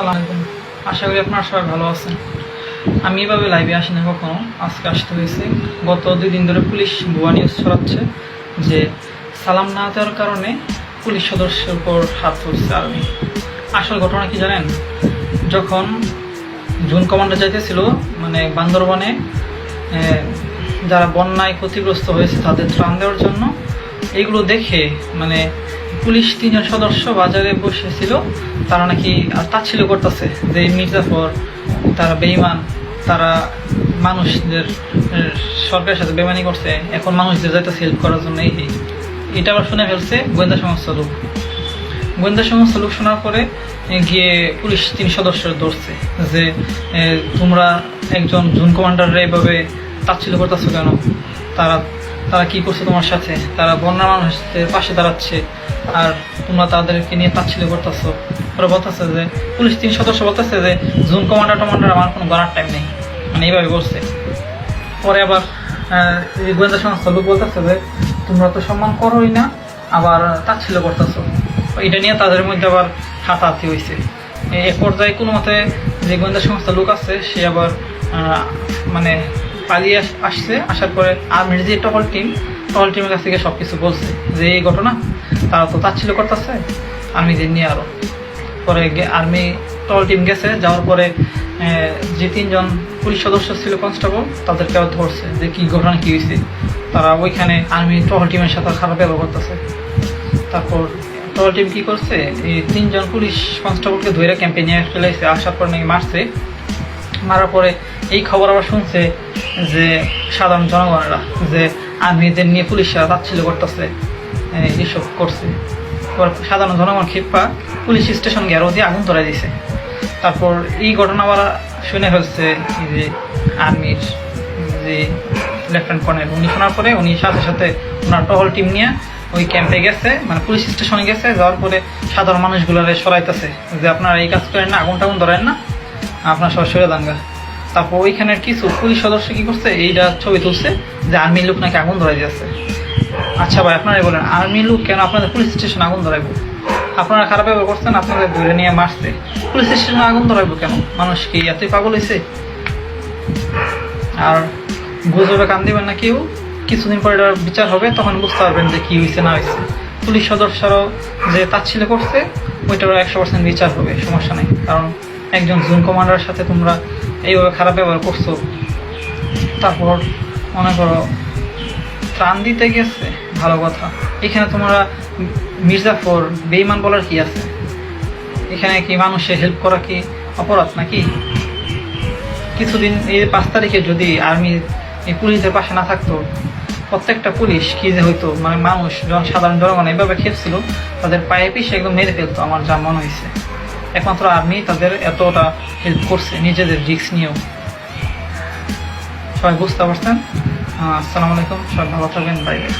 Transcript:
আসসালামু আলাইকুম। আশা করি আপনারা সবাই ভালো আছেন। আমি এভাবে লাইভে আসি না কখনো। আজকে আসতে হয়েছে। গত দুই দিন ধরে পুলিশ ভুয়া নিউজ ছড়াচ্ছে যে সালাম না দেওয়ার কারণে পুলিশ সদস্যের উপর হাত তুলছে আর্মি। আসল ঘটনা কি জানেন? যখন জুন কমান্ডার যাইতেছিল মানে বান্দরবনে যারা বন্যায় ক্ষতিগ্রস্ত হয়েছে তাদের ত্রাণ দেওয়ার জন্য এগুলো দেখে মানে পুলিশ তিনজন সদস্য বাজারে বসেছিল। তারা নাকি তাচ্ছিল করতেছে যে মির্জাফর, তারা বেইমান তারা মানুষদের সরকারের সাথে বেমানি করছে, এখন মানুষদের যাইতেছে হেল্প করার জন্য, এই। এটা আবার শুনে ফেলছে গোয়েন্দা সংস্থা লোক। গোয়েন্দা সংস্থা লোক শোনার পরে গিয়ে পুলিশ তিন সদস্য ধরছে যে তোমরা একজন জুন কমান্ডাররা এভাবে তাচ্ছিল করতেছো কেন? তারা তারা কি করছে তোমার সাথে? তারা বন্যা মানুষদের পাশে দাঁড়াচ্ছে। আর তোমরা তাদেরকে নিয়ে তাচ্ছিল করতেছ। ওরা বলতেছে যে, পুলিশ তিন সদস্য বলতেছে যে, জুন কমান্ডার টমান্ডার আমার কোনো গড়ার টাইম নেই। মানে এইভাবে বলছে। পরে আবার গোয়েন্দা সংস্থা লোক বলতেছে যে, তোমরা তো সম্মান করোই না, আবার তাচ্ছিল করতেছো। এটা নিয়ে তাদের মধ্যে আবার হাতাহাতি হয়েছে এক পর্যায়ে কোনো মতে যে গোয়েন্দা সংস্থা লোক আছে, সে আবার মানে পালিয়ে আস- আসছে, আসার পরে আর্মির যে টহল টিম টহল টিমের কাছ থেকে সব কিছু বলছে যে এই ঘটনা, তারা তো তাচ্ছিল করতেছে আর্মিদের নিয়ে আরও পরে আর্মি টল টিম গেছে, যাওয়ার পরে যে তিনজন পুলিশ সদস্য ছিল কনস্টেবল তাদেরকে আবার ধরছে যে কী ঘটনা, কী হয়েছে তারা ওইখানে আর্মি টহল টিমের সাথে খারাপ ব্যবহার করতেছে। তারপর টহল টিম কী করছে, এই তিনজন পুলিশ কনস্টেবলকে ধরে ক্যাম্পে নিয়ে ফেলাইছে, আসার পর নাকি মারছে। মারার পরে এই খবর আবার শুনছে যে সাধারণ জনগণেরা, যে আর্মিদের নিয়ে পুলিশরা তাচ্ছিল করতেছে এইসব করছে। সাধারণ জনগণ ক্ষিপ্পা, পুলিশ স্টেশন গেরো দিয়ে আগুন ধরে দিছে। তারপর এই ঘটনা আবার শুনে ফেলছে যে আর্মির যে লেফটেন্যান্ট কর্নেল, উনি শোনার পরে উনি সাথে সাথে ওনার টহল টিম নিয়ে ওই ক্যাম্পে গেছে মানে পুলিশ স্টেশনে গেছে, যাওয়ার পরে সাধারণ মানুষগুলোরে সরাইতেছে যে, আপনারা এই কাজ করেন না, আগুন টাগুন ধরেন না, আপনার সব সরে দাঙ্গা তারপর ওইখানের কিছু পুলিশ সদস্য কি করছে? এইটা ছবি তুলছে যে আর্মির লোক নাকি আগুন ধরাই দিয়েছে। আচ্ছা ভাই, আপনারাই বলেন, আর্মি লোক কেন আপনাদের পুলিশ স্টেশন আগুন ধরাইবো? আপনারা খারাপ ব্যবহার করছেন, আপনাদের ধরে নিয়ে মারছে। পুলিশ স্টেশনে আগুন ধরাইবো কেন? মানুষ কি এতই পাগল হয়েছে আর গুজবে কান দিবেন না কেউ? কিছুদিন পরে এটার বিচার হবে, তখন বুঝতে পারবেন যে কি হয়েছে না হয়েছে পুলিশ সদস্যরাও যে তাচ্ছিল করছে, ওইটারও একশো পার্সেন্ট বিচার হবে, সমস্যা নেই। কারণ একজন জুন কমান্ডারের সাথে তোমরা এইভাবে খারাপ ব্যবহার করছ। তারপর মনে করো, ত্রাণ দিতে গেছে, ভালো কথা। এখানে তোমরা মির্জাফর বেইমান বলার কি আছে? এখানে কি মানুষের হেল্প করা কি অপরাধ নাকি? কিছুদিন এই পাঁচ তারিখে যদি আর্মি এই পুলিশদের পাশে না থাকতো, প্রত্যেকটা পুলিশ কি যে হইতো মানে মানুষ সাধারণ জনগণ এইভাবে খেপছিল, তাদের পায়ে পিছিয়ে একদম মেরে ফেলতো আমার যা মনে হয়েছে একমাত্র আর্মি তাদের এতটা হেল্প করছে, নিজেদের রিক্স নিয়েও। সবাই বুঝতে পারছেন? আসসালামু আলাইকুম, সবাই ভালো থাকবেন বাই বাই